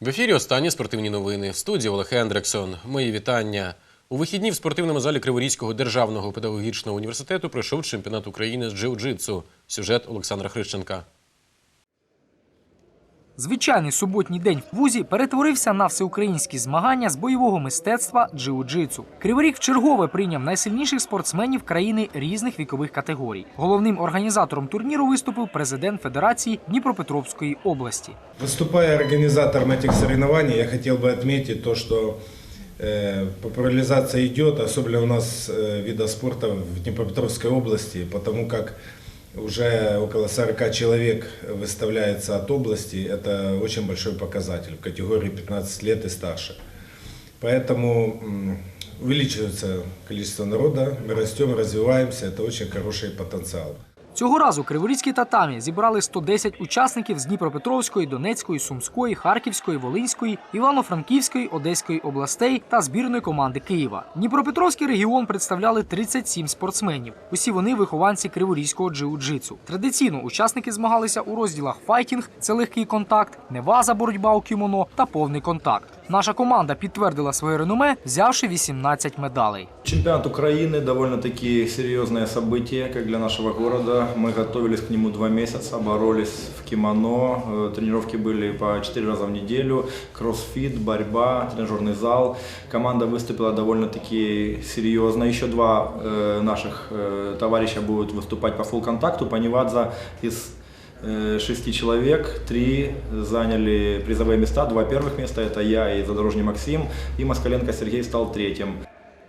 В ефірі останні спортивні новини. В студії Олег Ендрексон. Мої вітання. У вихідні в спортивному залі Криворізького державного педагогічного університету пройшов чемпіонат України з джиу-джитсу. Сюжет Олександра Хрищенка. Звичайний суботній день в вузі перетворився на всеукраїнські змагання з бойового мистецтва джиу-джитсу. Криворіг вчергове прийняв найсильніших спортсменів країни різних вікових категорій. Головним організатором турніру виступив президент Федерації Дніпропетровської області. Выступая организатором этих соревнований, я хотел бы отметить то, что э, популяризация идет, особенно у нас э, вида спорта в Днепропетровской области, потому как уже около 40 человек выставляется от области. Это очень большой показатель в категории 15 лет и старше. Поэтому м, увеличивается количество народа, мы растем, развиваемся, это очень хороший потенциал. Цього разу криворізькі татамі зібрали 110 учасників з Дніпропетровської, Донецької, Сумської, Харківської, Волинської, Івано-Франківської, Одеської областей та збірної команди Києва. Дніпропетровський регіон представляли 37 спортсменів. Усі вони вихованці криворізького джиу-джитсу. Традиційно учасники змагалися у розділах файтінг це легкий контакт, неваза боротьба у кімоно та повний контакт. Наша команда підтвердила своє реноме, взявши 18 медалей. Чемпионат Украины довольно-таки серьезное событие, как для нашего города. Мы готовились к нему два месяца, боролись в кимоно, э, тренировки были по четыре раза в неделю, кроссфит, борьба, тренажерный зал. Команда выступила довольно-таки серьезно. Еще два э, наших э, товарища будут выступать по фулл-контакту. Панивадзе из э, шести человек, три заняли призовые места, два первых места, это я и Задорожний Максим, и Москаленко Сергей стал третьим.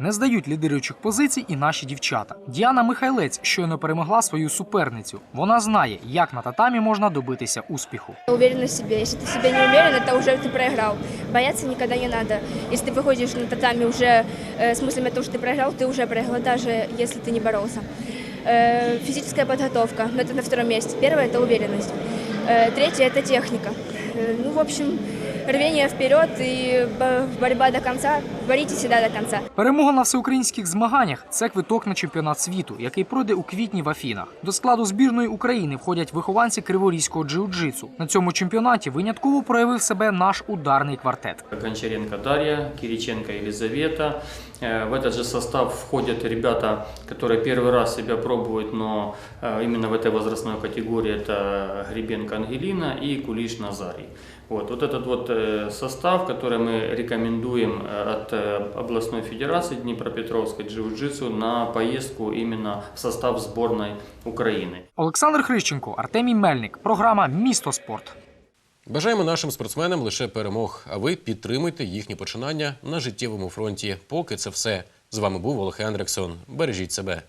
Не здають лідируючих позицій і наші дівчата. Діана Михайлець щойно перемогла свою суперницю. Вона знає, як на татамі можна добитися успіху. Уверенность в себе. Если ты в себе не уверен, это уже ты проиграл. Бояться никогда не надо. Если ты выходишь на татами уже э, с мыслями о том, что ты проиграл, ты уже проиграл, даже если ты не боролся. Э, физическая подготовка, но это на втором месте. Первое – это уверенность. Э, третье – это техника. Э, ну, в общем, рвение вперед и бо- борьба до конца. Боритесь всегда до конца. Перемога на всеукраїнських змаганнях це квиток на чемпіонат світу, який пройде у квітні в Афінах. До складу збірної України входять вихованці криворізького джиу-джитсу. На цьому чемпіонаті винятково проявив себе наш ударний квартет. Гончаренко Дарья, Кириченко Елизавета. Э, В этот же состав входят ребята, которые первый раз себя пробуют, но э, именно в этой возрастной категории это Гребенко Ангелина и Кулиш Назарий. Вот, вот этот вот э, состав, который мы рекомендуем э, от э, областной федерации Днепропетровской джиу-джитсу на поездку именно в состав сборной Украины. Олександр Хрищенко, Артемій Мельник. Програма Місто спорт. Бажаємо нашим спортсменам лише перемог, а ви підтримуйте їхні починання на життєвому фронті. Поки це все. З вами був Олег Ендрексон. Бережіть себе.